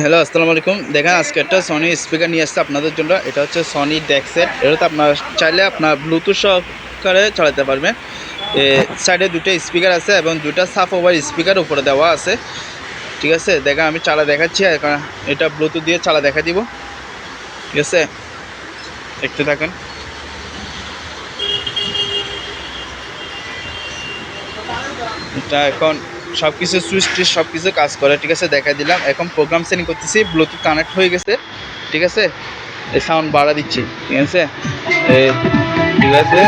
Hello, আসসালামু আলাইকুম। দেখেন, আজকে একটা সনি স্পিকার নিয়ে আসছে আপনাদের জন্য। এটা হচ্ছে সনি ডেক্সেট এটাতে আপনার চাইলে আপনার ব্লুটুথ সহকারে চালাতে পারবেন। এ সাইডে দুটো স্পিকার আছে এবং দুটা সাফ ওভার স্পিকার উপরে দেওয়া আছে। ঠিক আছে? দেখেন, আমি চালা দেখাচ্ছি। এটা ব্লুটুথ দিয়ে চালা দেখা দিব। ঠিক আছে? একটু থাকেন। এটা এখন সব কিছু সুইচ টুইচ সব কিছু কাজ করে, ঠিক আছে? দেখা দিলাম। এখন প্রোগ্রাম সেটিং করতেছি ব্লুটুথ কানেক্ট হয়ে গেছে, ঠিক আছে? এই সাউন্ড বাড়া দিচ্ছি, ঠিক আছে? ঠিক আছে?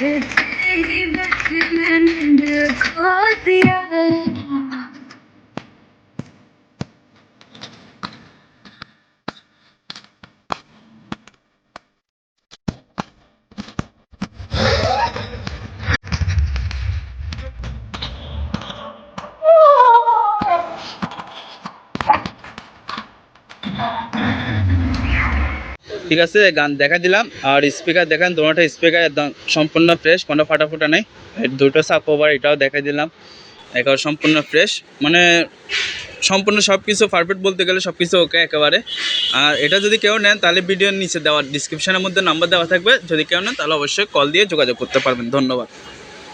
It's easy, but you can do. Close the other. ঠিক আছে, গান দেখা দিলাম। আর স্পিকার দেখেন, দোনোটা স্পিকার একদম সম্পূর্ণ ফ্রেশ কোনো ফাটা ফুটা নেই দুটো সাপ ওভার এটাও দেখা দিলাম। একেবারে সম্পূর্ণ ফ্রেশ মানে সম্পূর্ণ সব কিছু পারফেক্ট বলতে গেলে সব কিছু ওকে একেবারে। আর এটা যদি কেউ নেন, তাহলে ভিডিওর নিচে দেওয়ার ডিসক্রিপশানের মধ্যে নাম্বার দেওয়া থাকবে। যদি কেউ নেন, তাহলে অবশ্যই কল দিয়ে যোগাযোগ করতে পারবেন। ধন্যবাদ।